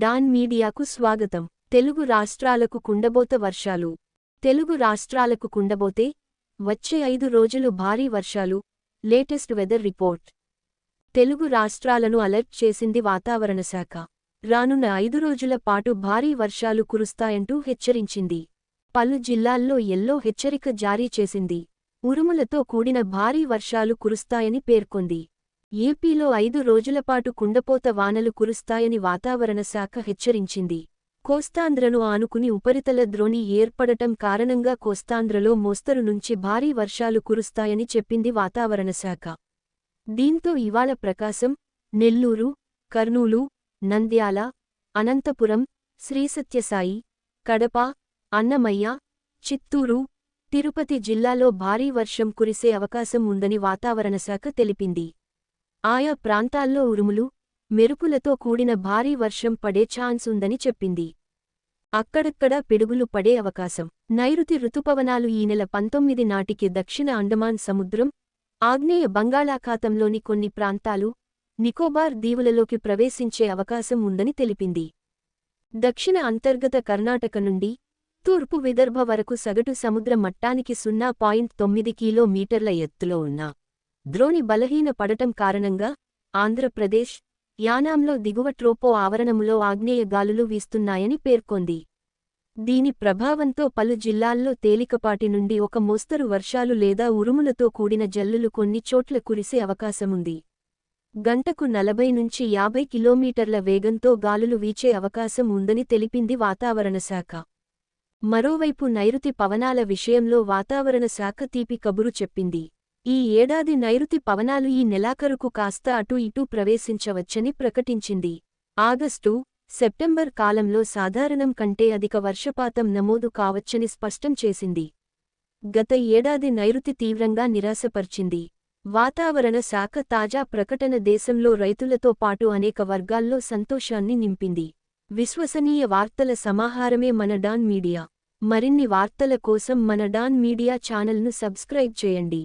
Don మీడియాకు స్వాగతం. తెలుగు రాష్ట్రాలకు కుండబోత వర్షాలు. తెలుగు రాష్ట్రాలకు కుండబోతే వచ్చే ఐదు రోజులు భారీ వర్షాలు. Latest weather report. తెలుగు రాష్ట్రాలను అలర్ట్ చేసింది వాతావరణ శాఖ. రానున్న ఐదు రోజుల పాటు భారీ వర్షాలు కురుస్తాయంటూ హెచ్చరించింది. పలు జిల్లాల్లో ఎల్లో హెచ్చరిక జారీ చేసింది. ఉరుములతో కూడిన భారీ వర్షాలు కురుస్తాయని పేర్కొంది. ఏపీలో ఐదు రోజులపాటు కుండపోత వానలు కురుస్తాయని వాతావరణ శాఖ హెచ్చరించింది. కోస్తాంధ్రను ఆనుకుని ఉపరితల ద్రోణి ఏర్పడటం కారణంగా కోస్తాంధ్రలో మోస్తరు నుంచి భారీ వర్షాలు కురుస్తాయని చెప్పింది వాతావరణ శాఖ. దీంతో ఇవాళ ప్రకాశం నెల్లూరు కర్నూలు నంద్యాల అనంతపురం శ్రీసత్యసాయి కడప అన్నమయ్య చిత్తూరు తిరుపతి జిల్లాలో భారీ వర్షం కురిసే అవకాశం ఉందని వాతావరణ శాఖ తెలిపింది. ఆయా ప్రాంతాల్లో ఉరుములు మెరుపులతో కూడిన భారీ వర్షం పడే ఛాన్స్ ఉందని చెప్పింది. అక్కడక్కడా పిడుగులు పడే అవకాశం. నైరుతి రుతుపవనాలు ఈ నెల పంతొమ్మిది నాటికి దక్షిణ అండమాన్ సముద్రం ఆగ్నేయ బంగాళాఖాతంలోని కొన్ని ప్రాంతాలు నికోబార్ దీవులలోకి ప్రవేశించే అవకాశం ఉందని తెలిపింది. దక్షిణ అంతర్గత కర్ణాటక నుండి తూర్పు విదర్భ వరకు సగటు సముద్ర మట్టానికి సున్నా పాయింట్ తొమ్మిది కిలోమీటర్ల ఎత్తులో ఉన్న ద్రోణి బలహీన పడటం కారణంగా ఆంధ్రప్రదేశ్ యానాంలో దిగువ ట్రోపో ఆవరణములో ఆగ్నేయ గాలులు వీస్తున్నాయని పేర్కొంది. దీని ప్రభావంతో పలు జిల్లాల్లో తేలికపాటి నుండి ఒక మోస్తరు వర్షాలు లేదా ఉరుములతో కూడిన జల్లులు కొన్ని చోట్ల కురిసే అవకాశముంది. గంటకు నలభై నుంచి యాభై కిలోమీటర్ల వేగంతో గాలులు వీచే అవకాశం ఉందని తెలిపింది వాతావరణ శాఖ. మరోవైపు నైరుతి పవనాల విషయంలో వాతావరణ శాఖ తీపి కబురు చెప్పింది. ఈ ఏడాది నైరుతి పవనాలు ఈ నెలాఖరుకు కాస్త అటు ఇటూ ప్రవేశించవచ్చని ప్రకటించింది. ఆగస్టు సెప్టెంబర్ కాలంలో సాధారణం కంటే అధిక వర్షపాతం నమోదు కావచ్చని స్పష్టం చేసింది. గత ఏడాది నైరుతి తీవ్రంగా నిరాశపర్చింది. వాతావరణ శాఖ తాజా ప్రకటన దేశంలో రైతులతో పాటు అనేక వర్గాల్లో సంతోషాన్ని నింపింది. విశ్వసనీయ వార్తల సమాహారమే మన డాన్ మీడియా. మరిన్ని వార్తల కోసం మన డాన్ మీడియా ఛానల్ను సబ్స్క్రైబ్ చేయండి.